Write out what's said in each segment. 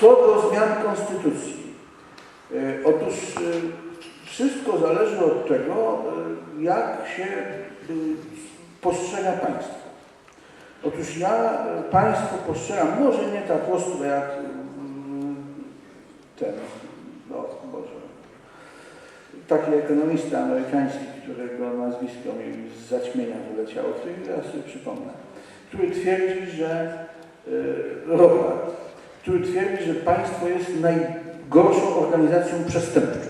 Co do zmian konstytucji. E, Otóż e, wszystko zależy od tego, e, jak się e, postrzega państwo. Otóż ja e, państwo postrzegam może nie tak ostro jak ten, no Boże, taki ekonomista amerykański, którego nazwisko mi z zaćmienia wyleciało, który ja sobie przypomnę, który twierdzi, że e, Robert, który twierdzi, że państwo jest najgorszą organizacją przestępczą.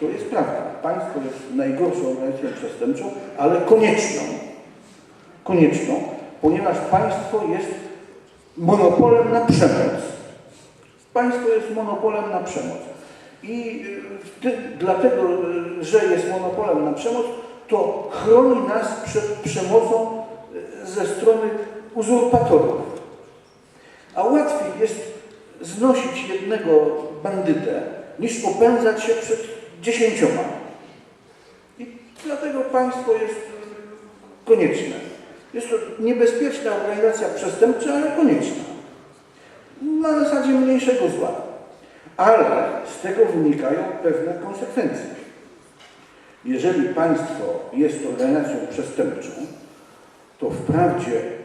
To jest prawda. Państwo jest najgorszą organizacją przestępczą, ale konieczną. Konieczną, ponieważ państwo jest monopolem na przemoc. Państwo jest monopolem na przemoc. I y, ty, dlatego, y, że jest monopolem na przemoc, to chroni nas przed przemocą y, ze strony uzurpatorów. A łatwiej jest znosić jednego bandytę, niż opędzać się przed dziesięcioma. I dlatego państwo jest konieczne. Jest to niebezpieczna organizacja przestępcza, ale konieczna. Na zasadzie mniejszego zła. Ale z tego wynikają pewne konsekwencje. Jeżeli państwo jest organizacją przestępczą, to wprawdzie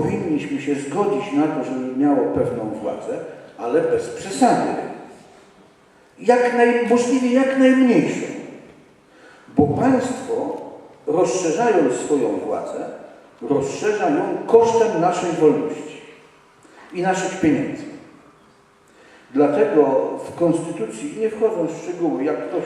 powinniśmy się zgodzić na to, żeby miało pewną władzę, ale bez przesady. Jak naj, możliwie jak najmniejszą. Bo państwo, rozszerzając swoją władzę, rozszerza ją kosztem naszej wolności i naszych pieniędzy. Dlatego w Konstytucji, nie wchodząc w szczegóły, jak ktoś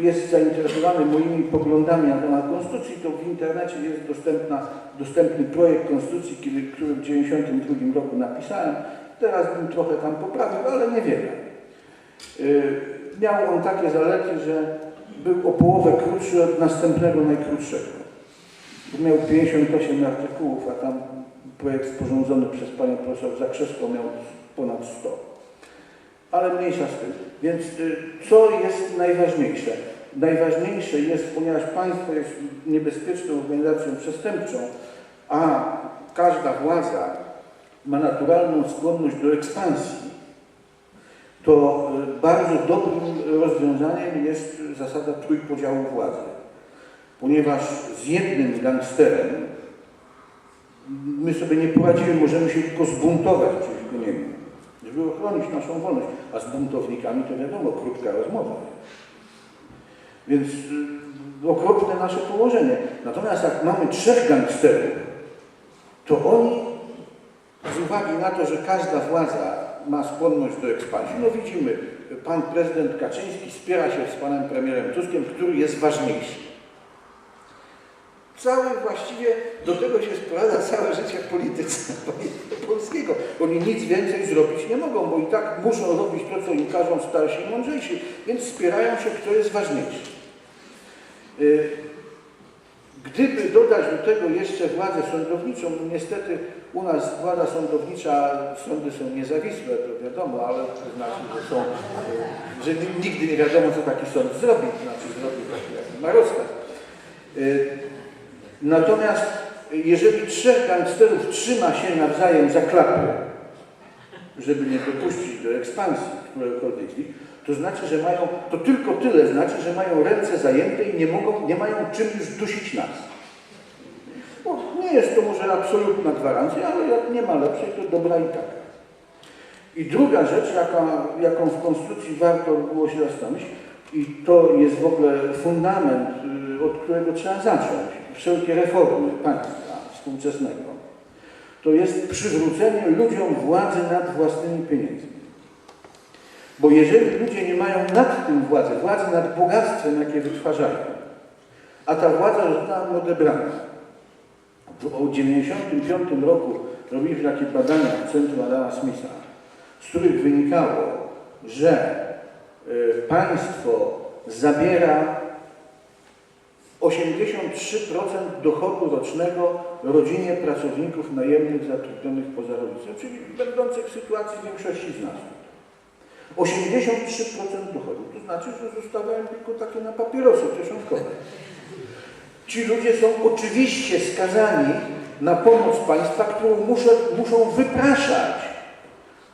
jest zainteresowany moimi poglądami na temat Konstytucji, to w internecie jest dostępna, dostępny projekt Konstytucji, który, w 1992 roku napisałem. Teraz bym trochę tam poprawił, ale niewiele. Y, Miał on takie zalety, że był o połowę krótszy od następnego najkrótszego. Miał 58 artykułów, a tam projekt sporządzony przez panią profesor Zakrzewską miał ponad 100. Ale mniejsza z tym. Więc y, co jest najważniejsze? Najważniejsze jest, ponieważ państwo jest niebezpieczną organizacją przestępczą, a każda władza ma naturalną skłonność do ekspansji, to y, bardzo dobrym rozwiązaniem jest zasada trójpodziału władzy. Ponieważ z jednym gangsterem my sobie nie poradzimy, możemy się tylko zbuntować przeciwko niemu, żeby ochronić naszą wolność. A z buntownikami to wiadomo, krótka rozmowa. Więc y, okropne nasze położenie. Natomiast jak mamy trzech gangsterów, to oni z uwagi na to, że każda władza ma skłonność do ekspansji, no widzimy, pan prezydent Kaczyński spiera się z panem premierem Tuskiem, który jest ważniejszy. Cały właściwie do tego się sprowadza całe życie polityce polskiego. Oni nic więcej zrobić nie mogą, bo i tak muszą robić to, co im każą starsi i mądrzejsi, więc spierają się, kto jest ważniejszy. Y, Gdyby dodać do tego jeszcze władzę sądowniczą, no niestety u nas władza sądownicza, sądy są niezawisłe, to wiadomo, ale to znaczy, że są, y, że ni- nigdy nie wiadomo, co taki sąd zrobi, to znaczy zrobi taki jaki ma rozkaz. Natomiast jeżeli trzech gangsterów trzyma się nawzajem za klapy, żeby nie dopuścić do ekspansji któregokolwiek z to znaczy, że mają, to tylko tyle znaczy, że mają ręce zajęte i nie mogą, nie mają czym już dusić nas. Bo nie jest to może absolutna gwarancja, ale jak nie ma lepszej, to dobra i tak. I druga rzecz, jaka, jaką w Konstytucji warto było się zastanowić, i to jest w ogóle fundament, y, od którego trzeba zacząć, wszelkie reformy państwa współczesnego, to jest przywrócenie ludziom władzy nad własnymi pieniędzmi. Bo jeżeli ludzie nie mają nad tym władzy, władzy nad bogactwem, jakie wytwarzają, a ta władza została im odebrana. W 1995 roku robiliśmy takie badania w Centrum Adama Smitha, z których wynikało, że y, państwo zabiera 83% dochodu rocznego rodzinie pracowników najemnych zatrudnionych poza rodzicem, czyli będących w sytuacji większości z nas. 83% dochodu, to znaczy, że zostawiają tylko takie na papierosy kieszonkowe. Ci ludzie są oczywiście skazani na pomoc państwa, którą muszę, muszą wypraszać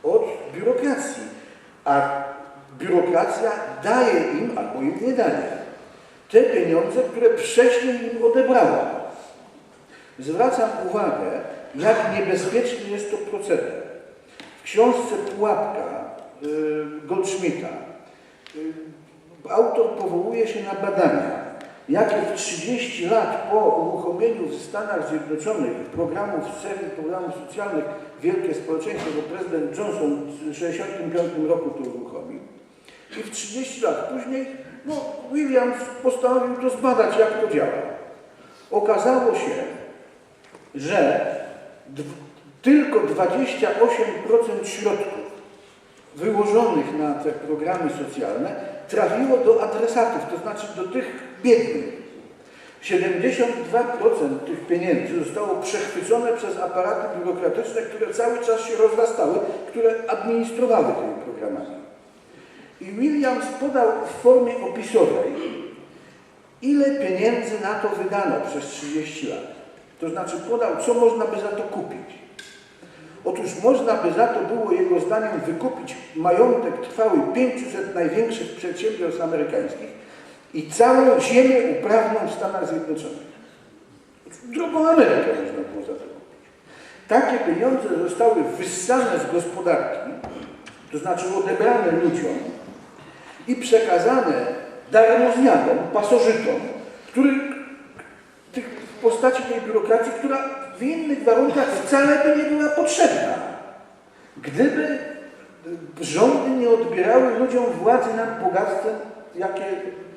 od biurokracji. A biurokracja daje im albo im nie daje te pieniądze, które wcześniej im odebrała. Zwracam uwagę, jak niebezpieczny jest to proceder. W książce Pułapka y, Goldschmidta y, autor powołuje się na badania, jakie w 30 lat po uruchomieniu w Stanach Zjednoczonych programów, serii programów socjalnych Wielkie Społeczeństwo, bo prezydent Johnson w 1965 roku to uruchomił. I w 30 lat później no, Williams postanowił to zbadać, jak to działa. Okazało się, że tylko 28% środków wyłożonych na te programy socjalne trafiło do adresatów, to znaczy do tych biednych. 72% tych pieniędzy zostało przechwycone przez aparaty biurokratyczne, które cały czas się rozrastały, które administrowały tymi programami. I Williams podał w formie opisowej, ile pieniędzy na to wydano przez 30 lat. To znaczy podał, co można by za to kupić. Otóż można by za to było jego zdaniem wykupić majątek trwały 500 największych przedsiębiorstw amerykańskich i całą ziemię uprawną w Stanach Zjednoczonych. Drugą Amerykę można było za to kupić. Takie pieniądze zostały wyssane z gospodarki, to znaczy odebrane ludziom i przekazane darmozjadom, pasożytom, których tych, w postaci tej biurokracji, która w innych warunkach wcale by nie była potrzebna. Gdyby rządy nie odbierały ludziom władzy nad bogactwem, jakie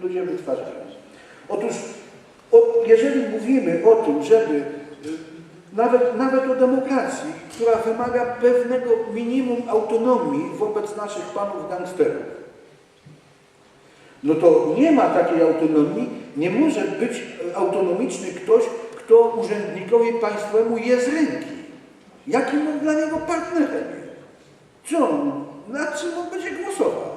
ludzie wytwarzają. Otóż jeżeli mówimy o tym, żeby y, nawet, nawet o demokracji, która wymaga pewnego minimum autonomii wobec naszych panów gangsterów, no to nie ma takiej autonomii, nie może być autonomiczny ktoś, kto urzędnikowi państwowemu je z ręki. Jakim on dla niego partnerem jest? On, nad czym on będzie głosował?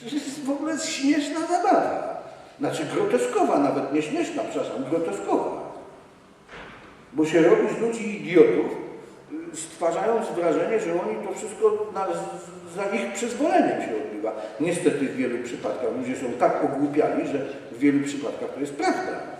To jest w ogóle śmieszna zabawa. Znaczy groteskowa, nawet nie śmieszna, przepraszam, groteskowa. Bo się robi z ludzi idiotów, stwarzając wrażenie, że oni to wszystko na, za ich przyzwoleniem się odbywa. Niestety w wielu przypadkach ludzie są tak ogłupiali, że w wielu przypadkach to jest prawda.